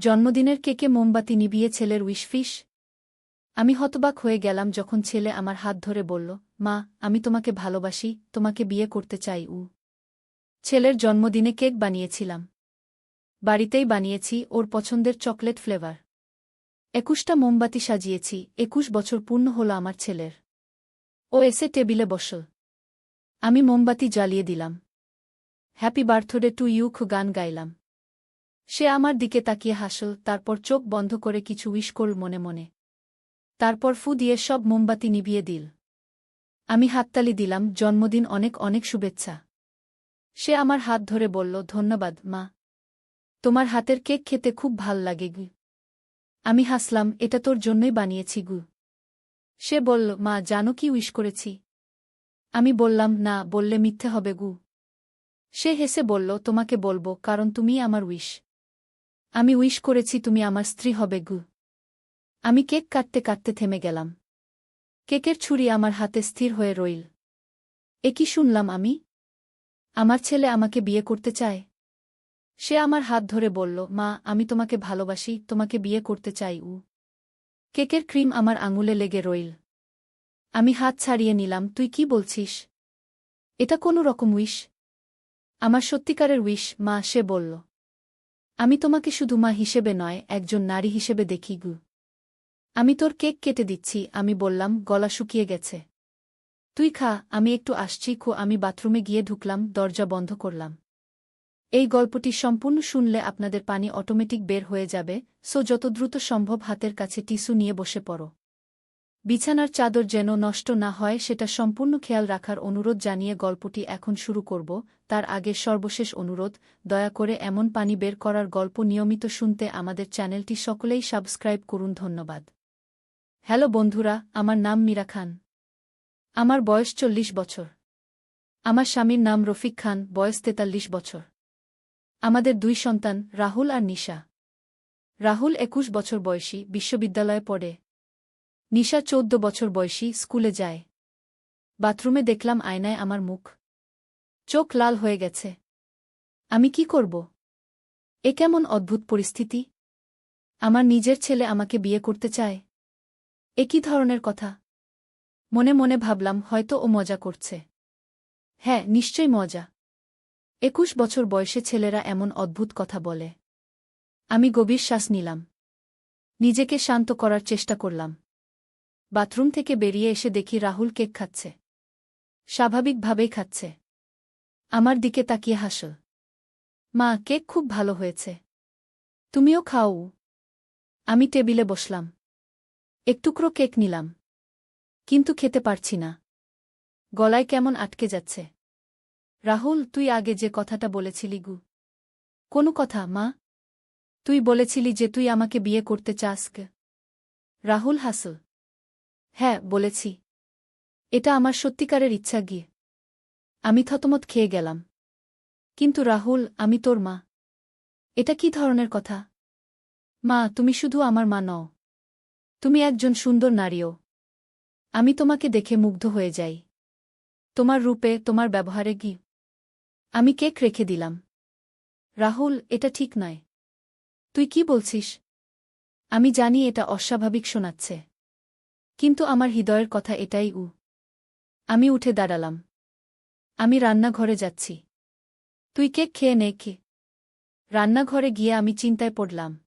জন্মদিনের কেকে মোমবাতি নিবিয়ে ছেলের উইশফিস আমি হতবাক হয়ে গেলাম যখন ছেলে আমার হাত ধরে বলল, মা, আমি তোমাকে ভালোবাসি, তোমাকে বিয়ে করতে চাই, উ। ছেলের জন্মদিনে কেক বানিয়েছিলাম। বাড়িতেই বানিয়েছি ওর পছন্দের চকলেট ফ্লেভার। একুশটা মোমবাতি সাজিয়েছি, একুশ বছর পূর্ণ হল আমার ছেলের। ও এসে টেবিলে বসল। আমি মোমবাতি জ্বালিয়ে দিলাম। হ্যাপি বার্থডে টু ইউখ গান গাইলাম। সে আমার দিকে তাকিয়ে হাসল, তারপর চোখ বন্ধ করে কিছু উইশ করল মনে মনে। তারপর ফু দিয়ে সব মোমবাতি নিভিয়ে দিল। আমি হাততালি দিলাম, জন্মদিন অনেক অনেক শুভেচ্ছা। সে আমার হাত ধরে বলল, ধন্যবাদ, মা। তোমার হাতের কেক খেতে খুব ভালো লাগে গু। আমি হাসলাম, এটা তোর জন্যই বানিয়েছি গু। সে বলল, মা, জানো কি উইশ করেছি? আমি বললাম, না, বললে মিথ্যে হবে গু। সে হেসে বলল, তোমাকে বলব, কারণ তুমি আমার উইশ। আমি উইশ করেছি তুমি আমার স্ত্রী হবে, গু। আমি কেক কাটতে কাটতে থেমে গেলাম। কেকের ছুরি আমার হাতে স্থির হয়ে রইল। এ কি শুনলাম আমি? আমার ছেলে আমাকে বিয়ে করতে চায়? সে আমার হাত ধরে বলল, মা, আমি তোমাকে ভালোবাসি, তোমাকে বিয়ে করতে চাই, উ। কেকের ক্রিম আমার আঙুলে লেগে রইল। আমি হাত ছাড়িয়ে নিলাম, তুই কি বলছিস? এটা কোনো রকম উইশ। আমার সত্যিকারের উইশ, মা, সে বলল। আমি তোমাকে শুধু মা হিসেবে নয়, একজন নারী হিসেবে দেখি গু। আমি তোর কেক কেটে দিচ্ছি, আমি বললাম, গলা শুকিয়ে গেছে। তুই খা, আমি একটু আসছি, খো, আমি বাথরুমে গিয়ে ঢুকলাম, দরজা বন্ধ করলাম। এই গল্পটি সম্পূর্ণ শুনলে আপনাদের পানি অটোমেটিক বের হয়ে যাবে, সো যত দ্রুত সম্ভব হাতের কাছে টিস্যু নিয়ে বসে পড়ো। বিছানার চাদর যেন নষ্ট না হয়, সেটা সম্পূর্ণ খেয়াল রাখার অনুরোধ জানিয়ে গল্পটি এখন শুরু করব। তার আগে সর্বশেষ অনুরোধ, দয়া করে এমন পানি বের করার গল্প নিয়মিত শুনতে আমাদের চ্যানেলটি সকলেই সাবস্ক্রাইব করুন। ধন্যবাদ। হ্যালো বন্ধুরা, আমার নাম মীরা খান। আমার বয়স চল্লিশ বছর। আমার স্বামীর নাম রফিক খান, বয়স তেতাল্লিশ বছর। আমাদের দুই সন্তান, রাহুল আর নিশা। রাহুল একুশ বছর বয়সী, বিশ্ববিদ্যালয়ে পড়ে। নিশা চোদ্দ বছর বয়সী স্কুলে যায়। বাথরুমে দেখলাম আয়নায় আমার মুখ। চোখ লাল হয়ে গেছে। আমি কি করব? এ কেমন অদ্ভুত পরিস্থিতি? আমার নিজের ছেলে আমাকে বিয়ে করতে চায়? এ কি ধরনের কথা? মনে মনে ভাবলাম হয়তো ও মজা করছে। হ্যাঁ নিশ্চয়ই মজা। একুশ বছর বয়সে ছেলেরা এমন অদ্ভুত কথা বলে। আমি গভীর শ্বাস নিলাম। নিজেকে শান্ত করার চেষ্টা করলাম। বাথরুম থেকে বেরিয়ে এসে দেখি রাহুল কেক খাচ্ছে। স্বাভাবিকভাবেই খাচ্ছে। আমার দিকে তাকিয়ে হাসল মা, কেক খুব ভালো হয়েছে। তুমিও খাও। আমি টেবিলে বসলাম। একটুকরো কেক নিলাম। কিন্তু খেতে পারছি না। গলায় কেমন আটকে যাচ্ছে। রাহুল, তুই আগে যে কথাটা বলেছিলি গু। কোনো কথা, মা। তুই বলেছিলি যে তুই আমাকে বিয়ে করতে চাস রাহুল হাসল হ্যাঁ বলেছি। এটা আমার সত্যিকারের ইচ্ছা গিয়ে। আমি থতমত খেয়ে গেলাম। কিন্তু রাহুল, আমি তোর মা। এটা কি ধরনের কথা? মা, তুমি শুধু আমার মা নও। তুমি একজন সুন্দর নারীও। আমি তোমাকে দেখে মুগ্ধ হয়ে যাই। তোমার রূপে, তোমার ব্যবহারে গি আমি কেক রেখে দিলাম। রাহুল, এটা ঠিক নয়। তুই কি বলছিস? আমি জানি এটা অস্বাভাবিক শোনাচ্ছে। কিন্তু আমার হৃদয়ের কথা এটাই উ। আমি উঠে দাঁড়ালাম। আমি রান্নাঘরে যাচ্ছি। তুই কেক খেয়ে নে কে রান্নাঘরে গিয়ে আমি চিন্তায় পড়লাম।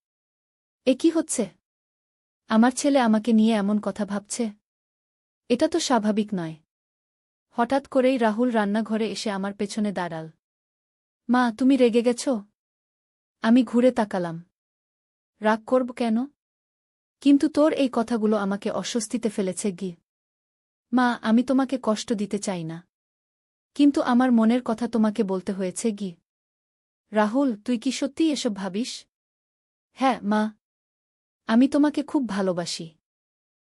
এ কি হচ্ছে? আমার ছেলে আমাকে নিয়ে এমন কথা ভাবছে? এটা তো স্বাভাবিক নয়। হঠাৎ করেই রাহুল রান্নাঘরে এসে আমার পেছনে দাঁড়াল। মা, তুমি রেগে গেছ? আমি ঘুরে তাকালাম। রাগ করব কেন? কিন্তু তোর এই কথাগুলো আমাকে অস্বস্তিতে ফেলেছে, গি। মা, আমি তোমাকে কষ্ট দিতে চাই না। কিন্তু আমার মনের কথা তোমাকে বলতে হয়েছে, গি। রাহুল, তুই কি সত্যিই এসব ভাবিস? হ্যাঁ মা। আমি তোমাকে খুব ভালোবাসি।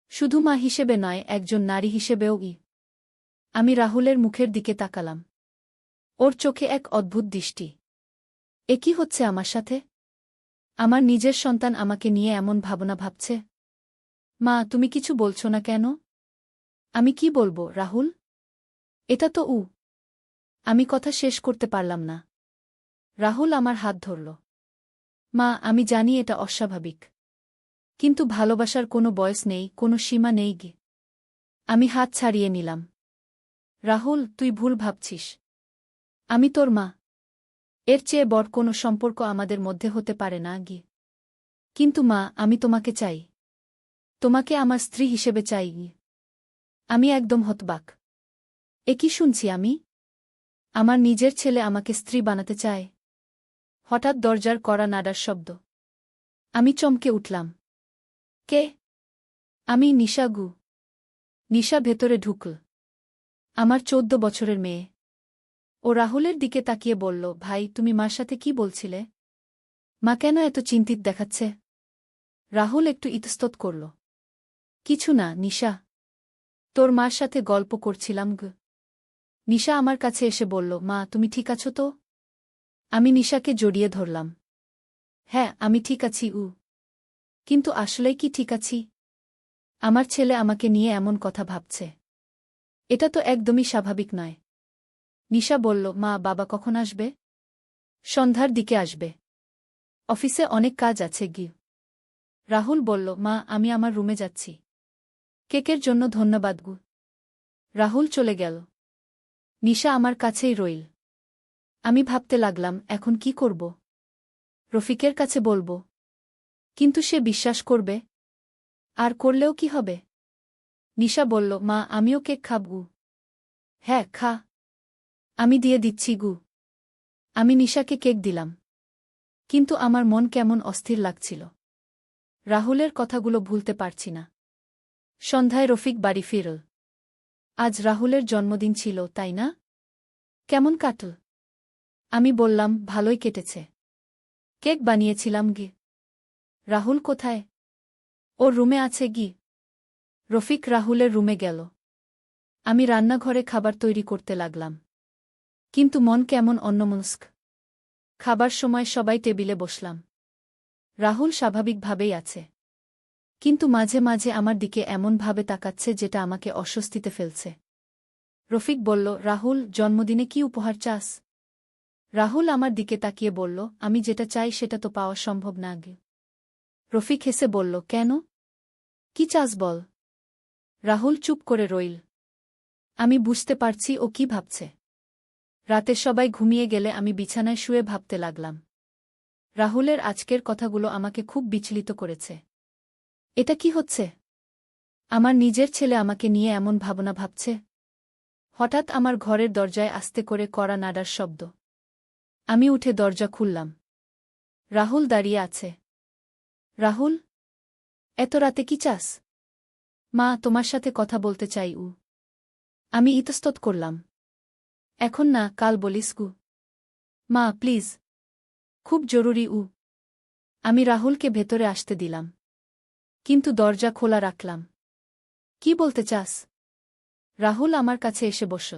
শুধু মা হিসেবে নয়, একজন নারী হিসেবেও ই আমি রাহুলের মুখের দিকে তাকালাম। ওর চোখে এক অদ্ভুত দৃষ্টি। এ কি হচ্ছে আমার সাথে? আমার নিজের সন্তান আমাকে নিয়ে এমন ভাবনা ভাবছে? মা, তুমি কিছু বলছো না কেন? আমি কি বলব, রাহুল? এটা তো উ। আমি কথা শেষ করতে পারলাম না। রাহুল আমার হাত ধরল। মা, আমি জানি এটা অস্বাভাবিক। কিন্তু ভালোবাসার কোনো বয়স নেই, কোনো সীমা নেই গে। আমি হাত ছাড়িয়ে নিলাম। রাহুল, তুই ভুল ভাবছিস। আমি তোর মা। এর চেয়ে বড় কোনো সম্পর্ক আমাদের মধ্যে হতে পারে না, গি। কিন্তু মা, আমি তোমাকে চাই। তোমাকে আমার স্ত্রী হিসেবে চাই। আমি একদম হতবাক। এ কি শুনছি আমি? আমার নিজের ছেলে আমাকে স্ত্রী বানাতে চায়। হঠাৎ দরজার কড়া নাডার শব্দ। আমি চমকে উঠলাম। কে? আমি নিশা, গু। নিশা ভেতরে ঢুকল। আমার চোদ্দ বছরের মেয়ে। ও রাহুলের দিকে তাকিয়ে বলল, ভাই, তুমি মার সাথে কি বলছিলে? মা কেন এত চিন্তিত দেখাচ্ছে? রাহুল একটু ইতস্তত করল, কিছু না, নিশা। তোর মার সাথে গল্প করছিলাম গ নিশা আমার কাছে এসে বলল, মা, তুমি ঠিক আছো তো? আমি নিশাকে জড়িয়ে ধরলাম হ্যাঁ আমি ঠিক আছি, উ। কিন্তু আসলেই কি ঠিক আছি? আমার ছেলে আমাকে নিয়ে এমন কথা ভাবছে। এটা তো একদমই স্বাভাবিক নয়। নিশা বলল, মা, বাবা কখন আসবে? সন্ধ্যার দিকে আসবে। অফিসে অনেক কাজ আছে গি রাহুল বলল, মা, আমি আমার রুমে যাচ্ছি। কেকের জন্য ধন্যবাদ, গু। রাহুল চলে গেল। নিশা আমার কাছেই রইল। আমি ভাবতে লাগলাম, এখন কি করব? রফিকের কাছে বলব, কিন্তু সে বিশ্বাস করবে? আর করলেও কি হবে? নিশা বলল, মা, আমিও কেক খাব, গু। হ্যাঁ খা। আমি দিয়ে দিচ্ছি গু। আমি নিশাকে কেক দিলাম। কিন্তু আমার মন কেমন অস্থির লাগছিল। রাহুলের কথাগুলো ভুলতে পারছি না। সন্ধ্যায় রফিক বাড়ি ফিরল। আজ রাহুলের জন্মদিন ছিল, তাই না? কেমন কাটল। আমি বললাম, ভালোই কেটেছে। কেক বানিয়েছিলাম গি। রাহুল কোথায়? ওর রুমে আছে গি। রফিক রাহুলের রুমে গেল। আমি রান্নাঘরে খাবার তৈরি করতে লাগলাম। কিন্তু মন কেমন অন্যমনস্ক। খাবার সময় সবাই টেবিলে বসলাম। রাহুল স্বাভাবিকভাবেই আছে। কিন্তু মাঝে মাঝে আমার দিকে এমনভাবে তাকাচ্ছে যেটা আমাকে অস্বস্তিতে ফেলছে। রফিক বলল, রাহুল, জন্মদিনে কি উপহার চাস? রাহুল আমার দিকে তাকিয়ে বলল, আমি যেটা চাই সেটা তো পাওয়া সম্ভব না আগে। রফিক হেসে বলল, কেন? কি চাস বল? রাহুল চুপ করে রইল। আমি বুঝতে পারছি ও কি ভাবছে। রাতে সবাই ঘুমিয়ে গেলে আমি বিছানায় শুয়ে ভাবতে লাগলাম। রাহুলের আজকের কথাগুলো আমাকে খুব বিচলিত করেছে। এটা কি হচ্ছে? আমার নিজের ছেলে আমাকে নিয়ে এমন ভাবনা ভাবছে? হঠাৎ আমার ঘরের দরজায় আস্তে করে কড়া নাডার শব্দ। আমি উঠে দরজা খুললাম। রাহুল দাঁড়িয়ে আছে। রাহুল? এত রাতে কি চাস? মা, তোমার সাথে কথা বলতে চাই, উ। আমি ইতস্তত করলাম। এখন না, কাল বলিস গু। মা, প্লিজ। খুব জরুরি উ। আমি রাহুলকে ভেতরে আসতে দিলাম। কিন্তু দরজা খোলা রাখলাম। কি বলতে চাস? রাহুল আমার কাছে এসে বস।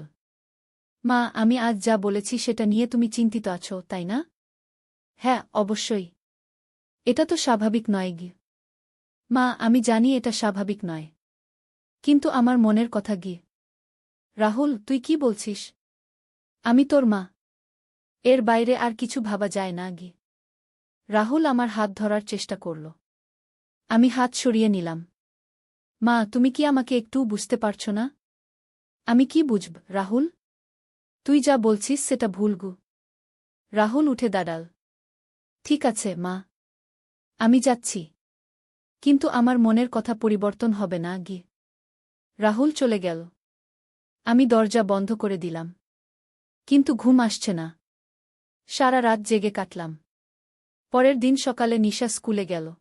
মা, আমি আজ যা বলেছি সেটা নিয়ে তুমি চিন্তিত আছো, তাই না? হ্যাঁ অবশ্যই। এটা তো স্বাভাবিক নয় গি। মা, আমি জানি এটা স্বাভাবিক নয়। কিন্তু আমার মনের কথা গি। রাহুল, তুই কি বলছিস? আমি তোর মা। এর বাইরে আর কিছু ভাবা যায় না গি রাহুল আমার হাত ধরার চেষ্টা করল। আমি হাত সরিয়ে নিলাম। মা, তুমি কি আমাকে একটু বুঝতে পারছ না? আমি কি বুঝব, রাহুল? তুই যা বলছিস সেটা ভুলগু রাহুল উঠে দাঁড়াল। ঠিক আছে, মা। আমি যাচ্ছি। কিন্তু আমার মনের কথা পরিবর্তন হবে না গি রাহুল চলে গেল। আমি দরজা বন্ধ করে দিলাম। কিন্তু ঘুম আসছে না। সারা রাত জেগে কাটলাম। পরের দিন সকালে নিশা স্কুলে গেল।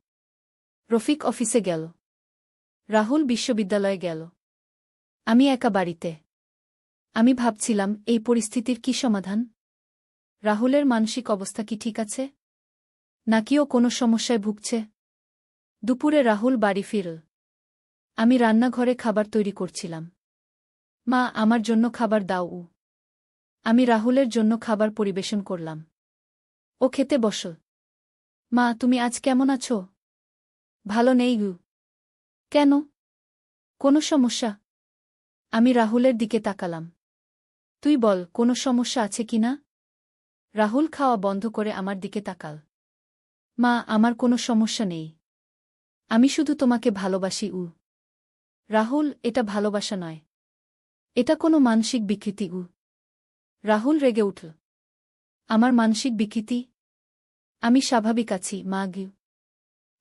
রফিক অফিসে গেল। রাহুল বিশ্ববিদ্যালয়ে গেল। আমি একা বাড়িতে। আমি ভাবছিলাম, এই পরিস্থিতির কি সমাধান? রাহুলের মানসিক অবস্থা কি ঠিক আছে? নাকিও কোনো সমস্যায় ভুগছে? দুপুরে রাহুল বাড়ি ফিরল। আমি রান্নাঘরে খাবার তৈরি করছিলাম। মা, আমার জন্য খাবার দাও উ। আমি রাহুলের জন্য খাবার পরিবেশন করলাম। ও খেতে বস। মা, তুমি আজ কেমন আছো? ভালো নেই গু। কেন? কোনো সমস্যা? আমি রাহুলের দিকে তাকালাম। তুই বল, কোনো সমস্যা আছে কি না? রাহুল খাওয়া বন্ধ করে আমার দিকে তাকাল। মা, আমার কোনো সমস্যা নেই। আমি শুধু তোমাকে ভালোবাসি, উ। রাহুল, এটা ভালোবাসা নয়। এটা কোনো মানসিক বিকৃতি, উ। রাহুল রেগে উঠল। আমার মানসিক বিকৃতি? আমি স্বাভাবিক আছি, মা গিউ।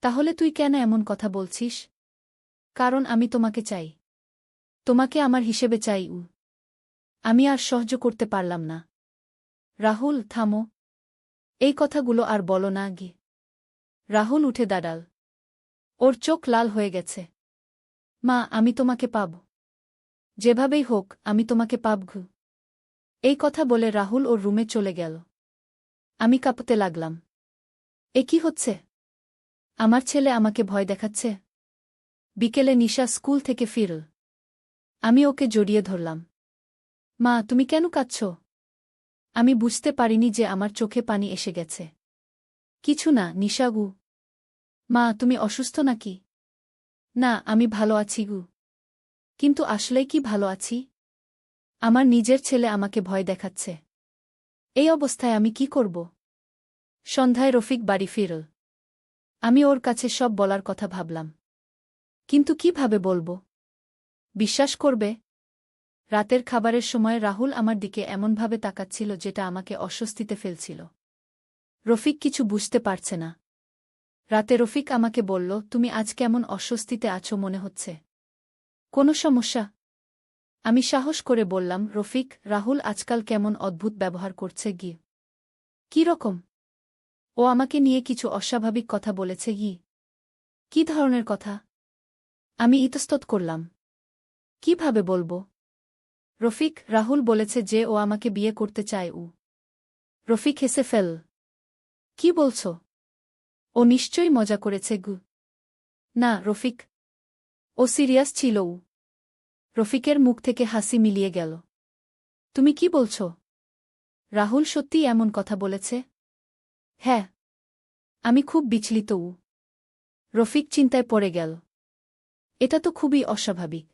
তাহলে তুই কেন এমন কথা বলছিস? কারণ আমি তোমাকে চাই। তোমাকে আমার হিসেবে চাই, উ। আমি আর সহ্য করতে পারলাম না। রাহুল, থামো। এই কথাগুলো আর বলো না গি রাহুল উঠে দাঁড়াল। ওর চোখ লাল হয়ে গেছে। মা, আমি তোমাকে পাব। যেভাবেই হোক, আমি তোমাকে পাব, ঘু। এই কথা বলে রাহুল ওর রুমে চলে গেল। আমি কাঁপতে লাগলাম। এ কি হচ্ছে? আমার ছেলে আমাকে ভয় দেখাচ্ছে। বিকেলে নিশা স্কুল থেকে ফিরল। আমি ওকে জড়িয়ে ধরলাম। মা, তুমি কেন কাঁদছ? আমি বুঝতে পারিনি যে আমার চোখে পানি এসে গেছে। কিছু না নিশাগু মা, তুমি অসুস্থ নাকি? না, আমি ভালো আছি গু। কিন্তু আসলেই কি ভালো আছি? আমার নিজের ছেলে আমাকে ভয় দেখাচ্ছে। এই অবস্থায় আমি কি করব? সন্ধ্যায় রফিক বাড়ি ফিরল। আমি ওর কাছে সব বলার কথা ভাবলাম। কিন্তু কীভাবে বলব? বিশ্বাস করবে? রাতের খাবারের সময় রাহুল আমার দিকে এমনভাবে তাকাচ্ছিল যেটা আমাকে অস্বস্তিতে ফেলছিল। রফিক কিছু বুঝতে পারছে না। রাতে রফিক আমাকে বলল, তুমি আজ কেমন অস্বস্তিতে আছো মনে হচ্ছে? কোনো সমস্যা আমি সাহস করে বললাম, রফিক, রাহুল আজকাল কেমন অদ্ভুত ব্যবহার করছে গি। কি রকম? ও আমাকে নিয়ে কিছু অস্বাভাবিক কথা বলেছে গি। কি ধরনের কথা? আমি ইতস্তত করলাম। কীভাবে বলব? রফিক, রাহুল বলেছে যে ও আমাকে বিয়ে করতে চায় উ। রফিক হেসে ফেল। কি বলছ? ও নিশ্চয়ই মজা করেছে গু। না, রফিক। ও সিরিয়াস ছিল উ। রফিকের মুখ থেকে হাসি মিলিয়ে গেল। তুমি কি বলছ? রাহুল সত্যিই এমন কথা বলেছে? হ্যাঁ আমি খুব বিচলিত উ। রফিক চিন্তায় পড়ে গেল। এটা তো খুবই অস্বাভাবিক।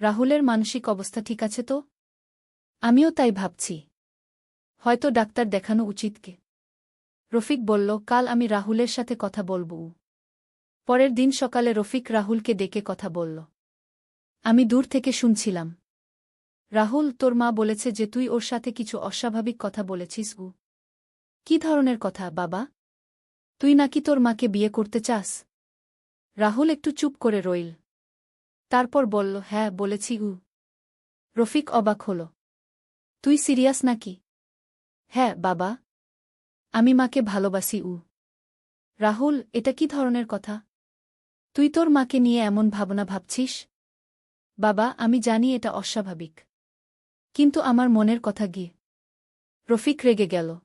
রাহুলের মানসিক অবস্থা ঠিক আছে তো? আমিও তাই ভাবছি। হয়তো ডাক্তার দেখানো উচিত কে রফিক বলল, কাল আমি রাহুলের সাথে কথা বলব পরের দিন সকালে রফিক রাহুলকে ডেকে কথা বলল। আমি দূর থেকে শুনছিলাম। রাহুল, তোর মা বলেছে যে তুই ওর সাথে কিছু অস্বাভাবিক কথা বলেছিস উ কি ধরনের কথা, বাবা? তুই নাকি তোর মাকে বিয়ে করতে চাস? রাহুল একটু চুপ করে রইল। তারপর বলল হ্যাঁ বলেছি উ রফিক অবাক হল। তুই সিরিয়াস নাকি? হ্যাঁ বাবা। আমি মাকে ভালোবাসি উ রাহুল, এটা কি ধরনের কথা? তুই তোর মাকে নিয়ে এমন ভাবনা ভাবছিস? বাবা, আমি জানি এটা অস্বাভাবিক। কিন্তু আমার মনের কথা গিয়ে। রফিক রেগে গেল।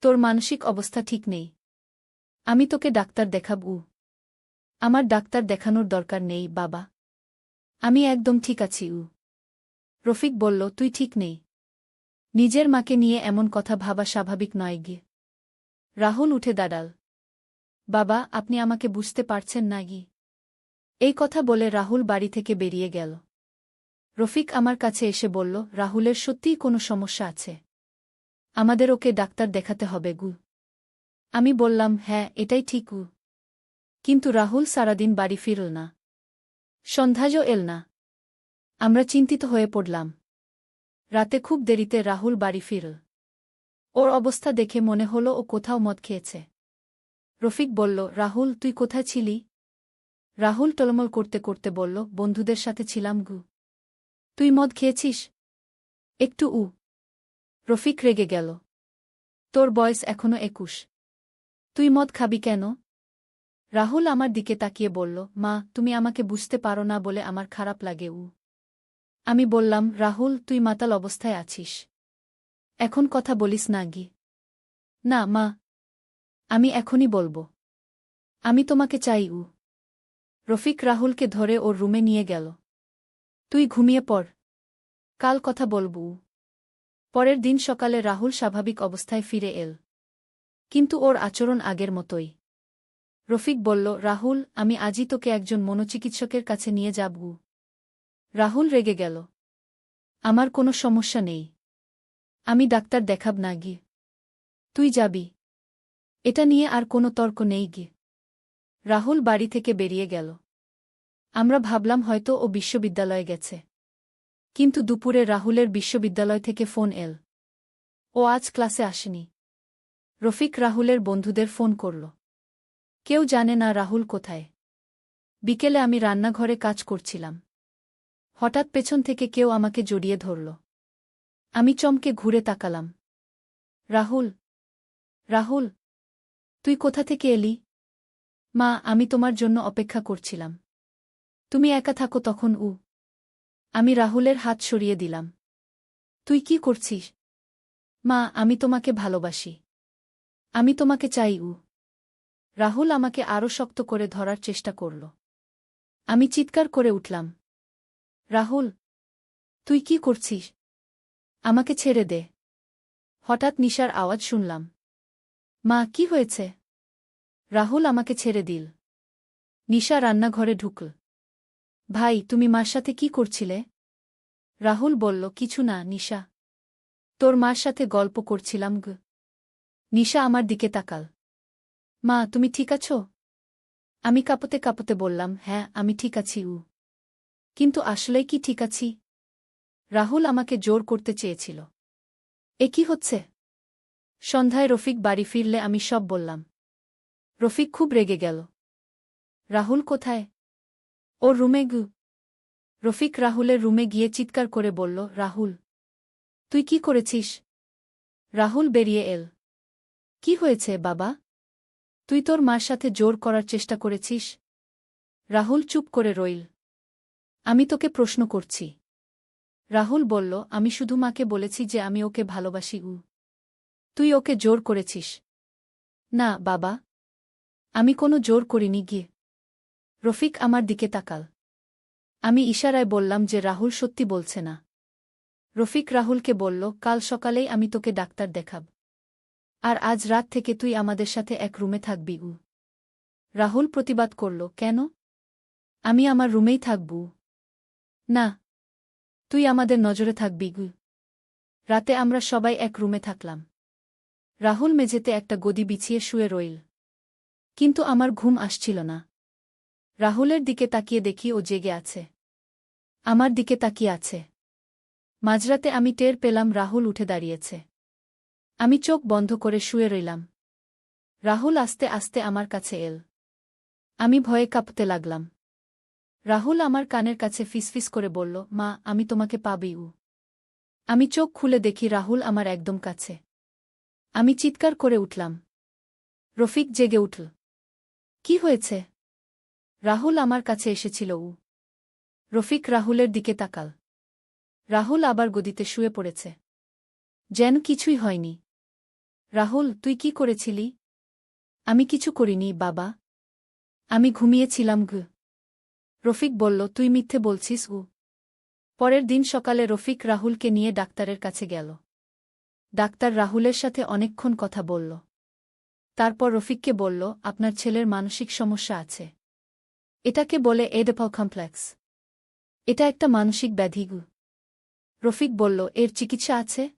তোর মানসিক অবস্থা ঠিক নেই। আমি তোকে ডাক্তার দেখাব। আমার ডাক্তার দেখানোর দরকার নেই, বাবা। আমি একদম ঠিক আছি, উ। রফিক বলল, তুই ঠিক নেই। নিজের মাকে নিয়ে এমন কথা ভাবা স্বাভাবিক নয় গিয়ে। রাহুল উঠে দাঁড়াল। বাবা, আপনি আমাকে বুঝতে পারছেন না গি এই কথা বলে রাহুল বাড়ি থেকে বেরিয়ে গেল। রফিক আমার কাছে এসে বলল, রাহুলের সত্যিই কোনো সমস্যা আছে? আমাদের ওকে ডাক্তার দেখাতে হবে, গু। আমি বললাম হ্যাঁ এটাই ঠিক উ কিন্তু রাহুল সারাদিন বাড়ি ফিরল না। সন্ধ্যাজও এল না। আমরা চিন্তিত হয়ে পড়লাম। রাতে খুব দেরিতে রাহুল বাড়ি ফিরল। ওর অবস্থা দেখে মনে হল ও কোথাও মদ খেয়েছে। রফিক বলল, রাহুল, তুই কোথায় ছিলি? রাহুল টলমল করতে করতে বলল, বন্ধুদের সাথে ছিলাম গু। তুই মদ খেয়েছিস? একটু উ। রফিক রেগে গেল। তোর বয়স এখনও একুশ। তুই মদ খাবি কেন? রাহুল আমার দিকে তাকিয়ে বলল, মা, তুমি আমাকে বুঝতে পারো না বলে আমার খারাপ লাগে উ। আমি বললাম, রাহুল, তুই মাতাল অবস্থায় আছিস। এখন কথা বলিস না গি। না, মা। আমি এখনই বলব। আমি তোমাকে চাই উ। রফিক রাহুলকে ধরে ওর রুমে নিয়ে গেল। তুই ঘুমিয়ে পড়। কাল কথা বলবু। পরের দিন সকালে রাহুল স্বাভাবিক অবস্থায় ফিরে এল। কিন্তু ওর আচরণ আগের মতোই। রফিক বলল, রাহুল, আমি আজই তোকে একজন মনোচিকিৎসকের কাছে নিয়ে যাবু রাহুল রেগে গেল। আমার কোনো সমস্যা নেই। আমি ডাক্তার দেখাব না গিয়ে। তুই যাবি। এটা নিয়ে আর কোনো তর্ক নেই গি রাহুল বাড়ি থেকে বেরিয়ে গেল। আমরা ভাবলাম হয়তো ও বিশ্ববিদ্যালয়ে গেছে। কিন্তু দুপুরে রাহুলের বিশ্ববিদ্যালয় থেকে ফোন এল। ও আজ ক্লাসে আসেনি। রফিক রাহুলের বন্ধুদের ফোন করল। কেউ জানে না রাহুল কোথায়। বিকেলে আমি রান্নাঘরে কাজ করছিলাম। হঠাৎ পেছন থেকে কেউ আমাকে জড়িয়ে ধরল। আমি চমকে ঘুরে তাকালাম। রাহুল রাহুল, তুই কোথা থেকে এলি? মা, আমি তোমার জন্য অপেক্ষা করছিলাম। তুমি একা থাকো তখন, উ। আমি রাহুলের হাত সরিয়ে দিলাম। তুই কি করছিস? মা, আমি তোমাকে ভালোবাসি। আমি তোমাকে চাই, উ। রাহুল আমাকে আরও শক্ত করে ধরার চেষ্টা করল। আমি চিৎকার করে উঠলাম। রাহুল, তুই কি করছিস? আমাকে ছেড়ে দে। হঠাৎ নিশার আওয়াজ শুনলাম। মা, কি হয়েছে? রাহুল আমাকে ছেড়ে দিল। নিশা রান্নাঘরে ঢুকল। ভাই, তুমি মার সাথে কি করছিলে? রাহুল বলল, কিছু না, নিশা। তোর মার সাথে গল্প করছিলাম গ। নিশা আমার দিকে তাকাল। মা, তুমি ঠিক আছো? আমি কাঁপতে কাঁপতে বললাম হ্যাঁ আমি ঠিক আছি, উ। কিন্তু আসলেই কি ঠিক আছি? রাহুল আমাকে জোর করতে চেয়েছিল। এ কি হচ্ছে? সন্ধ্যায় রফিক বাড়ি ফিরলে আমি সব বললাম। রফিক খুব রেগে গেল। রাহুল কোথায়? ওর রুমে গু। রফিক রাহুলের রুমে গিয়ে চিৎকার করে বলল, রাহুল, তুই কি করেছিস? রাহুল বেরিয়ে এল। কি হয়েছে বাবা? তুই তোর মার সাথে জোর করার চেষ্টা করেছিস? রাহুল চুপ করে রইল। আমি তোকে প্রশ্ন করছি। রাহুল বলল, আমি শুধু মাকে বলেছি যে আমি ওকে ভালোবাসি উ তুই ওকে জোর করেছিস। না বাবা। আমি কোনো জোর করিনি, গিয়ে। রফিক আমার দিকে তাকাল। আমি ইশারায় বললাম যে রাহুল সত্যি বলছে না। রফিক রাহুলকে বলল, কাল সকালেই আমি তোকে ডাক্তার দেখাব। আর আজ রাত থেকে তুই আমাদের সাথে এক রুমে থাকবি, উ। রাহুল প্রতিবাদ করল, কেন? আমি আমার রুমেই থাকব না। তুই আমাদের নজরে থাকবি, গু। রাতে আমরা সবাই এক রুমে থাকলাম। রাহুল মেঝেতে একটা গদি বিছিয়ে শুয়ে রইল। কিন্তু আমার ঘুম আসছিল না। রাহুলের দিকে তাকিয়ে দেখি ও জেগে আছে। আমার দিকে তাকিয়ে আছে। মাঝরাতে আমি টের পেলাম রাহুল উঠে দাঁড়িয়েছে। আমি চোখ বন্ধ করে শুয়ে রইলাম। রাহুল আস্তে আস্তে আমার কাছে এল। আমি ভয়ে কাঁপতে লাগলাম। রাহুল আমার কানের কাছে ফিসফিস করে বলল, মা, আমি তোমাকে পাবি উ। আমি চোখ খুলে দেখি রাহুল আমার একদম কাছে। আমি চিৎকার করে উঠলাম। রফিক জেগে উঠল। কি হয়েছে? রাহুল আমার কাছে এসেছিল, উ। রফিক রাহুলের দিকে তাকাল। রাহুল আবার গদিতে শুয়ে পড়েছে। যেন কিছুই হয়নি। রাহুল, তুই কি করেছিলি? আমি কিছু করিনি, বাবা। আমি ঘুমিয়েছিলাম, ঘ। রফিক বলল, তুই মিথ্যে বলছিস, উ। পরের দিন সকালে রফিক রাহুলকে নিয়ে ডাক্তারের কাছে গেল। ডাক্তার রাহুলের সাথে অনেকক্ষণ কথা বলল। তারপর রফিককে বলল, আপনার ছেলের মানসিক সমস্যা আছে। এটাকে বলে এডেপল কমপ্লেক্স। এটা একটা মানসিক ব্যাধিগু। রফিক বলল, এর চিকিৎসা আছে?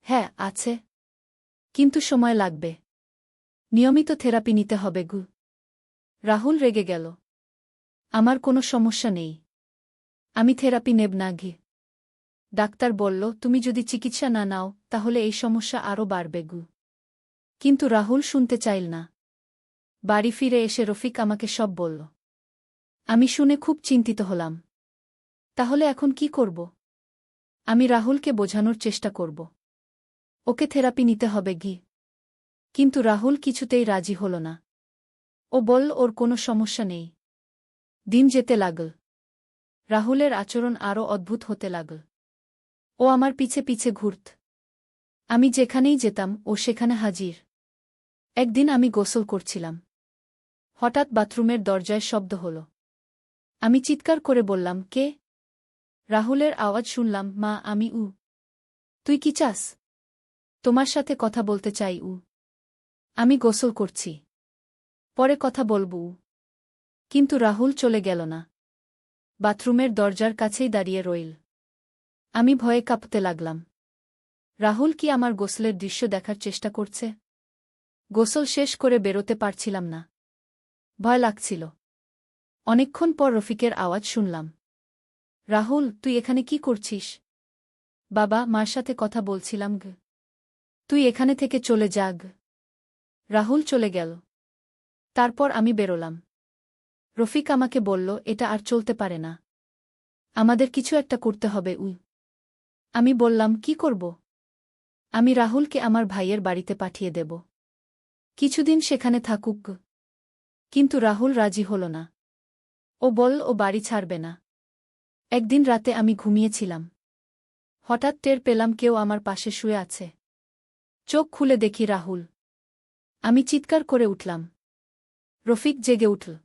হ্যাঁ আছে। কিন্তু সময় লাগবে। নিয়মিত থেরাপি নিতে হবে গু। রাহুল রেগে গেল। আমার কোনো সমস্যা নেই। আমি থেরাপি নেব না ঘি। ডাক্তার বলল, তুমি যদি চিকিৎসা না নাও, তাহলে এই সমস্যা আরও বাড়বে গু। কিন্তু রাহুল শুনতে চাইল না। বাড়ি ফিরে এসে রফিক আমাকে সব বলল। আমি শুনে খুব চিন্তিত হলাম। তাহলে এখন কি করব? আমি রাহুলকে বোঝানোর চেষ্টা করব। ওকে থেরাপি নিতে হবে গি কিন্তু রাহুল কিছুতেই রাজি হল না। ও বলল, ওর কোনো সমস্যা নেই। দিন যেতে লাগল। রাহুলের আচরণ আরও অদ্ভুত হতে লাগল। ও আমার পিছে পিছে ঘুরত। আমি যেখানেই যেতাম, ও সেখানে হাজির। একদিন আমি গোসল করছিলাম। হঠাৎ বাথরুমের দরজায় শব্দ হল। আমি চিৎকার করে বললাম, কে? রাহুলের আওয়াজ শুনলাম, মা, আমি উ। তুই কি চাস? তোমার সাথে কথা বলতে চাই, উ। আমি গোসল করছি। পরে কথা বলব কিন্তু রাহুল চলে গেল না। বাথরুমের দরজার কাছেই দাঁড়িয়ে রইল। আমি ভয়ে কাঁপতে লাগলাম। রাহুল কি আমার গোসলের দৃশ্য দেখার চেষ্টা করছে? গোসল শেষ করে বেরোতে পারছিলাম না। ভয় লাগছিল। অনেকক্ষণ পর রফিকের আওয়াজ শুনলাম। রাহুল, তুই এখানে কি করছিস? বাবা, মার সাথে কথা বলছিলাম গ। তুই এখানে থেকে চলে যাগ রাহুল চলে গেল। তারপর আমি বেরোলাম। রফিক আমাকে বলল, এটা আর চলতে পারে না। আমাদের কিছু একটা করতে হবে, উই। আমি বললাম, কি করব? আমি রাহুলকে আমার ভাইয়ের বাড়িতে পাঠিয়ে দেব। কিছুদিন সেখানে থাকুক। কিন্তু রাহুল রাজি হল না। ও বল, ও বাড়ি ছাড়বে না। একদিন রাতে আমি ঘুমিয়েছিলাম। হঠাৎ টের পেলাম কেউ আমার পাশে শুয়ে আছে। চোখ খুলে দেখি রাহুল। আমি চিৎকার করে উঠলাম। রফিক জেগে উঠল।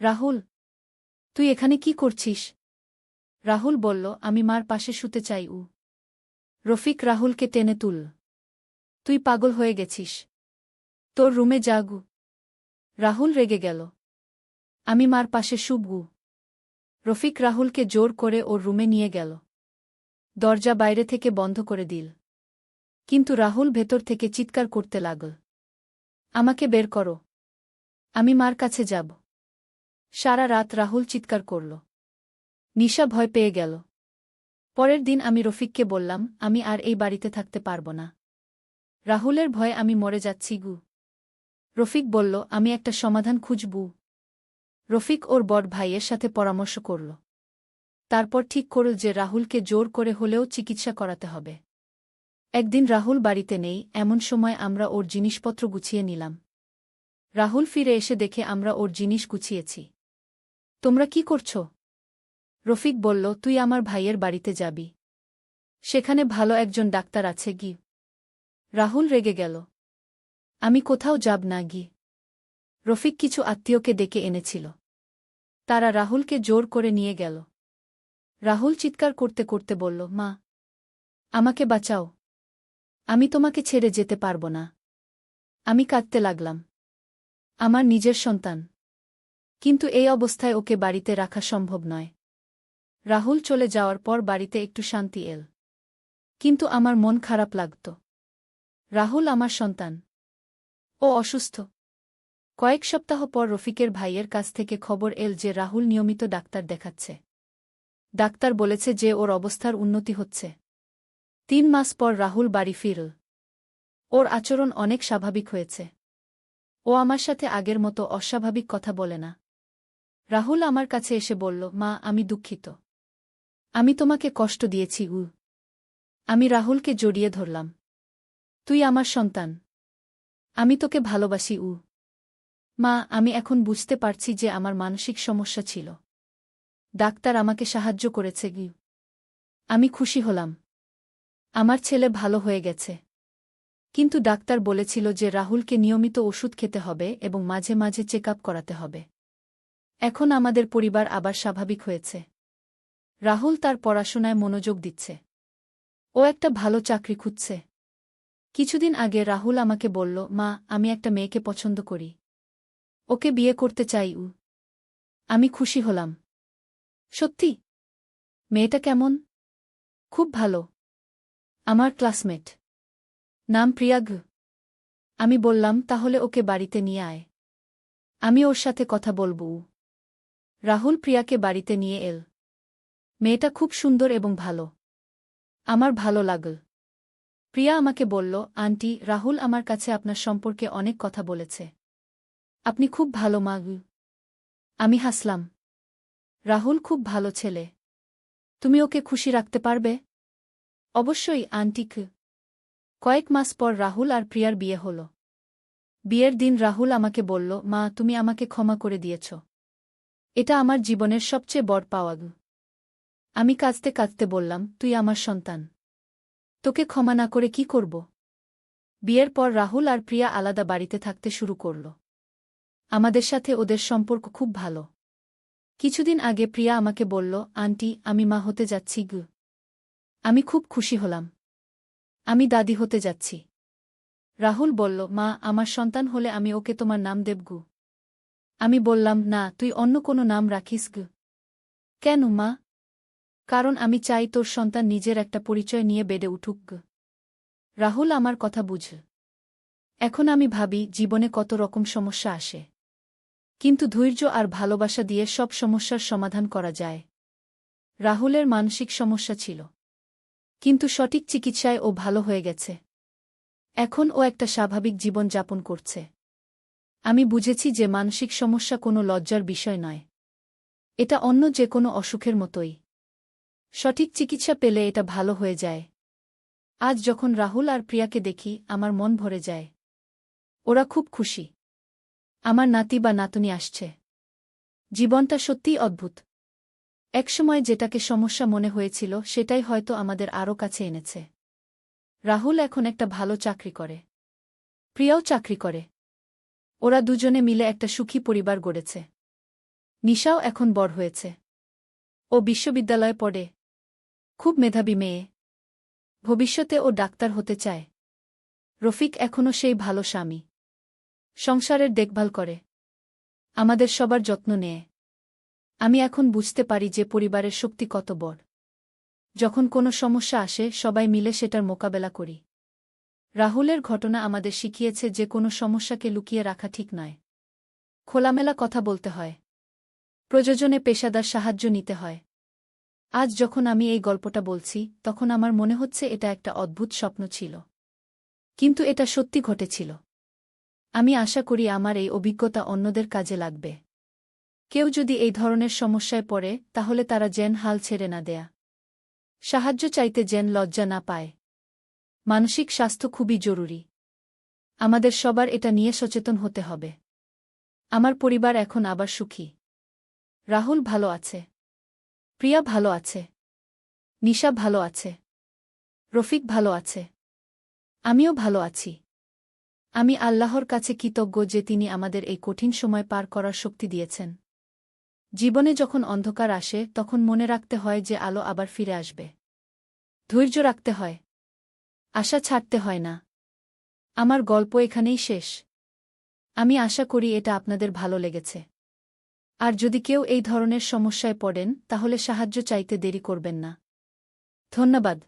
রাহুল, তুই এখানে কি করছিস? রাহুল বলল, আমি মার পাশে শুতে চাই উ। রফিক রাহুলকে টেনে তুল। তুই পাগল হয়ে গেছিস। তোর রুমে জাগু রাহুল রেগে গেল। আমি মার পাশে শুবগু রফিক রাহুলকে জোর করে ওর রুমে নিয়ে গেল। দরজা বাইরে থেকে বন্ধ করে দিল। কিন্তু রাহুল ভেতর থেকে চিৎকার করতে লাগল। আমাকে বের করো। আমি মার কাছে যাব। সারা রাত রাহুল চিৎকার করল। নিশা ভয় পেয়ে গেল। পরের দিন আমি রফিককে বললাম, আমি আর এই বাড়িতে থাকতে পারব না। রাহুলের ভয়ে আমি মরে যাচ্ছি গু। রফিক বলল, আমি একটা সমাধান খুঁজবু। রফিক ওর বড় ভাইয়ের সাথে পরামর্শ করল। তারপর ঠিক করল যে রাহুলকে জোর করে হলেও চিকিৎসা করাতে হবে। একদিন রাহুল বাড়িতে নেই, এমন সময় আমরা ওর জিনিসপত্র গুছিয়ে নিলাম। রাহুল ফিরে এসে দেখে আমরা ওর জিনিস গুছিয়েছি। তোমরা কি করছ? রফিক বলল, তুই আমার ভাইয়ের বাড়িতে যাবি। সেখানে ভালো একজন ডাক্তার আছে গি রাহুল রেগে গেল। আমি কোথাও যাব না গি। রফিক কিছু আত্মীয়কে ডেকে এনেছিল। তারা রাহুলকে জোর করে নিয়ে গেল। রাহুল চিৎকার করতে করতে বলল, মা, আমাকে বাঁচাও। আমি তোমাকে ছেড়ে যেতে পারব না। আমি কাঁদতে লাগলাম। আমার নিজের সন্তান। কিন্তু এই অবস্থায় ওকে বাড়িতে রাখা সম্ভব নয়। রাহুল চলে যাওয়ার পর বাড়িতে একটু শান্তি এল। কিন্তু আমার মন খারাপ লাগত। রাহুল আমার সন্তান। ও অসুস্থ। কয়েক সপ্তাহ পর রফিকের ভাইয়ের কাছ থেকে খবর এল যে রাহুল নিয়মিত ডাক্তার দেখাচ্ছে। ডাক্তার বলেছে যে ওর অবস্থার উন্নতি হচ্ছে। তিন মাস পর রাহুল বাড়ি ফিরল। ওর আচরণ অনেক স্বাভাবিক হয়েছে। ও আমার সাথে আগের মতো অস্বাভাবিক কথা বলে না। রাহুল আমার কাছে এসে বলল, মা, আমি দুঃখিত। আমি তোমাকে কষ্ট দিয়েছি উ আমি রাহুলকে জড়িয়ে ধরলাম। তুই আমার সন্তান। আমি তোকে ভালোবাসি, উ। মা, আমি এখন বুঝতে পারছি যে আমার মানসিক সমস্যা ছিল। ডাক্তার আমাকে সাহায্য করেছে, গি। আমি খুশি হলাম। আমার ছেলে ভালো হয়ে গেছে। কিন্তু ডাক্তার বলেছিল যে রাহুলকে নিয়মিত ওষুধ খেতে হবে এবং মাঝে মাঝে চেক করাতে হবে। এখন আমাদের পরিবার আবার স্বাভাবিক হয়েছে। রাহুল তার পড়াশোনায় মনোযোগ দিচ্ছে। ও একটা ভালো চাকরি খুঁজছে। কিছুদিন আগে রাহুল আমাকে বলল, মা, আমি একটা মেয়েকে পছন্দ করি। ওকে বিয়ে করতে চাই উ। আমি খুশি হলাম। সত্যি? মেয়েটা কেমন? খুব ভালো। আমার ক্লাসমেট। নাম প্রিয়াগ আমি বললাম, তাহলে ওকে বাড়িতে নিয়ে আয়। আমি ওর সাথে কথা বলব রাহুল প্রিয়াকে বাড়িতে নিয়ে এল। মেয়েটা খুব সুন্দর এবং ভালো। আমার ভালো লাগল। প্রিয়া আমাকে বলল, আন্টি, রাহুল আমার কাছে আপনার সম্পর্কে অনেক কথা বলেছে। আপনি খুব ভালো মাগ আমি হাসলাম। রাহুল খুব ভালো ছেলে। তুমি ওকে খুশি রাখতে পারবে? অবশ্যই আন্টিক কয়েক মাস পর রাহুল আর প্রিয়ার বিয়ে হল। বিয়ের দিন রাহুল আমাকে বলল, মা, তুমি আমাকে ক্ষমা করে দিয়েছ। এটা আমার জীবনের সবচেয়ে বড় পাওয়াগ আমি কাঁদতে কাঁদতে বললাম, তুই আমার সন্তান। তোকে ক্ষমা না করে কি করব? বিয়ের পর রাহুল আর প্রিয়া আলাদা বাড়িতে থাকতে শুরু করল। আমাদের সাথে ওদের সম্পর্ক খুব ভালো। কিছুদিন আগে প্রিয়া আমাকে বলল, আন্টি, আমি মা হতে যাচ্ছি, গু। আমি খুব খুশি হলাম। আমি দাদি হতে যাচ্ছি। রাহুল বলল, মা, আমার সন্তান হলে আমি ওকে তোমার নাম দেব, গু। আমি বললাম, না, তুই অন্য কোনো নাম রাখিস, গু। কেন, মা? কারণ আমি চাই তোর সন্তান নিজের একটা পরিচয় নিয়ে বেড়ে উঠুক। রাহুল আমার কথা বুঝ। এখন আমি ভাবি, জীবনে কত রকম সমস্যা আসে। কিন্তু ধৈর্য আর ভালোবাসা দিয়ে সব সমস্যার সমাধান করা যায়। রাহুলের মানসিক সমস্যা ছিল। কিন্তু সঠিক চিকিৎসায় ও ভালো হয়ে গেছে। এখন ও একটা স্বাভাবিক জীবন যাপন করছে। আমি বুঝেছি যে মানসিক সমস্যা কোনো লজ্জার বিষয় নয়। এটা অন্য যে কোনো অসুখের মতোই। সঠিক চিকিৎসা পেলে এটা ভালো হয়ে যায়। আজ যখন রাহুল আর প্রিয়াকে দেখি, আমার মন ভরে যায়। ওরা খুব খুশি। আমার নাতি বা নাতনি আসছে। জীবনটা সত্যিই অদ্ভুত। একসময় যেটাকে সমস্যা মনে হয়েছিল, সেটাই হয়তো আমাদের আরও কাছে এনেছে। রাহুল এখন একটা ভালো চাকরি করে। প্রিয়াও চাকরি করে। ওরা দুজনে মিলে একটা সুখী পরিবার গড়েছে। নিশাও এখন বড় হয়েছে। ও বিশ্ববিদ্যালয়ে পড়ে। খুব মেধাবী মেয়ে। ভবিষ্যতে ও ডাক্তার হতে চায়। রফিক এখনও সেই ভালো স্বামী। সংসারের দেখভাল করে। আমাদের সবার যত্ন নেয়। আমি এখন বুঝতে পারি যে পরিবারের শক্তি কত বড়। যখন কোনো সমস্যা আসে, সবাই মিলে সেটার মোকাবেলা করি। রাহুলের ঘটনা আমাদের শিখিয়েছে যে কোনো সমস্যাকে লুকিয়ে রাখা ঠিক নয়। খোলামেলা কথা বলতে হয়। প্রয়োজনে পেশাদার সাহায্য নিতে হয়। আজ যখন আমি এই গল্পটা বলছি, তখন আমার মনে হচ্ছে এটা একটা অদ্ভুত স্বপ্ন ছিল। কিন্তু এটা সত্যি ঘটেছিল। আমি আশা করি আমার এই অভিজ্ঞতা অন্যদের কাজে লাগবে। কেউ যদি এই ধরনের সমস্যায় পড়ে, তাহলে তারা জেন হাল ছেড়ে না দেয়া। সাহায্য চাইতে যেন লজ্জা না পায়। মানসিক স্বাস্থ্য খুবই জরুরি। আমাদের সবার এটা নিয়ে সচেতন হতে হবে। আমার পরিবার এখন আবার সুখী। রাহুল ভালো আছে। প্রিয়া ভালো আছে। নিশা ভালো আছে। রফিক ভালো আছে। আমিও ভালো আছি। আমি আল্লাহর কাছে কৃতজ্ঞ যে তিনি আমাদের এই কঠিন সময় পার করার শক্তি দিয়েছেন। জীবনে যখন অন্ধকার আসে, তখন মনে রাখতে হয় যে আলো আবার ফিরে আসবে। ধৈর্য রাখতে হয়। আশা ছাড়তে হয় না। আমার গল্প এখানেই শেষ। আমি আশা করি এটা আপনাদের ভালো লেগেছে। আর যদি কেউ এই ধরনের সমস্যায় পড়েন তাহলে সাহায্য চাইতে দেরি করবেন না। ধন্যবাদ।